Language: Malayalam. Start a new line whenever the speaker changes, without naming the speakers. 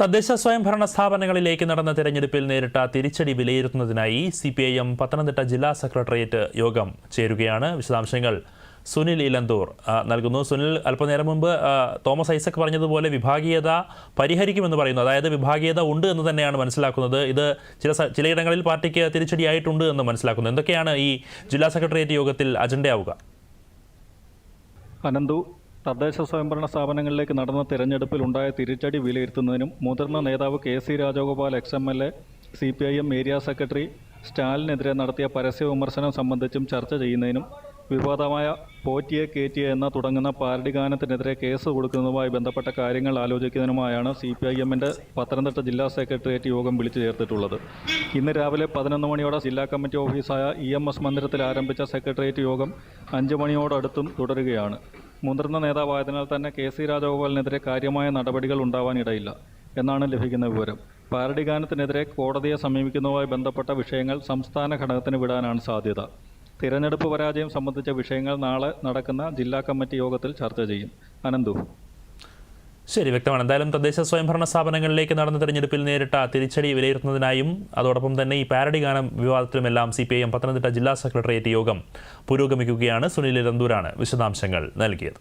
തദ്ദേശ സ്വയംഭരണ സ്ഥാപനങ്ങളിലേക്ക് നടന്ന തെരഞ്ഞെടുപ്പിൽ നേരിട്ട തിരിച്ചടി വിലയിരുത്തുന്നതിനായി C P I M Pathanamthitta ജില്ലാ സെക്രട്ടേറിയറ്റ് യോഗം ചേരുകയാണ്. വിശദാംശങ്ങൾ സുനിൽ ഇലന്തൂർ. നൽകുന്നു. സുനിൽ അല്പനേരം മുമ്പ് തോമസ് ഐസക് പറഞ്ഞതുപോലെ വിഭാഗീയത പരിഹരിക്കുമെന്ന് പറയുന്നു. അതായത് വിഭാഗീയത ഉണ്ട് എന്ന് തന്നെയാണ് മനസ്സിലാക്കുന്നത്. ഇത് ചില ചിലയിടങ്ങളിൽ പാർട്ടിക്ക് തിരിച്ചടിയായിട്ടുണ്ട് എന്ന് മനസ്സിലാക്കുന്നു. എന്തൊക്കെയാണ് ഈ ജില്ലാ സെക്രട്ടേറിയറ്റ് യോഗത്തിൽ അജണ്ടയാവുക?
അനന്തു തദ്ദേശ സ്വയംഭരണ സ്ഥാപനങ്ങളിലേക്ക് നടന്ന തിരഞ്ഞെടുപ്പിൽ ഉണ്ടായ തിരിച്ചടി വിലയിരുത്തുന്നതിനും മുതിർന്ന നേതാവ് K C Rajagopal ex M L A C P I M area secretary സ്റ്റാലിനെതിരെ നടത്തിയ പരസ്യ വിമർശനം സംബന്ധിച്ചും ചർച്ച ചെയ്യുന്നതിനും വിവാദമായ പോറ്റിയെ കേറ്റിയെ എന്ന തുടങ്ങുന്ന പാരഡി ഗാനത്തിനെതിരെ കേസ് കൊടുക്കുന്നതുമായി ബന്ധപ്പെട്ട കാര്യങ്ങൾ ആലോചിക്കുന്നതിനുമായാണ് സി പി ഐ എമ്മിന്റെ പത്തനംതിട്ട ജില്ലാ സെക്രട്ടേറിയറ്റ് യോഗം വിളിച്ചു ചേർത്തിട്ടുള്ളത്. ഇന്ന് രാവിലെ പതിനൊന്ന് മണിയോടെ ജില്ലാ കമ്മിറ്റി ഓഫീസായ ഇ എം എസ് മന്ദിരത്തിൽ ആരംഭിച്ച സെക്രട്ടേറിയറ്റ് യോഗം അഞ്ച് മണിയോടടുത്തും തുടരുകയാണ്. മുതിർന്ന നേതാവായതിനാൽ തന്നെ കെ സി രാജഗോപാലിനെതിരെ കാര്യമായ നടപടികൾ ഉണ്ടാവാനിടയില്ല എന്നാണ് ലഭിക്കുന്ന വിവരം. പാരഡി ഗാനത്തിനെതിരെ കോടതിയെ സമീപിക്കുന്നതുമായി ബന്ധപ്പെട്ട വിഷയങ്ങൾ സംസ്ഥാന ഘടകത്തിന് വിടാനാണ് സാധ്യത. തിരഞ്ഞെടുപ്പ് പരാജയം സംബന്ധിച്ച വിഷയങ്ങൾ നാളെ നടക്കുന്ന ജില്ലാ കമ്മിറ്റി യോഗത്തിൽ ചർച്ച ചെയ്യും. അനന്തു.
ശരി വ്യക്തമാണ്. എന്തായാലും തദ്ദേശ സ്വയംഭരണ സ്ഥാപനങ്ങളിലേക്ക് നടന്ന തെരഞ്ഞെടുപ്പിൽ നേരിട്ട തിരിച്ചടി വിലയിരുത്തുന്നതിനായും അതോടൊപ്പം തന്നെ ഈ പാരഡി ഗാനം വിവാദത്തിലുമെല്ലാം C P I M Pathanamthitta ജില്ലാ സെക്രട്ടേറിയറ്റ് യോഗം പുരോഗമിക്കുകയാണ്. സുനിൽ ഇരന്തൂരാണ് വിശദാംശങ്ങൾ നൽകിയത്.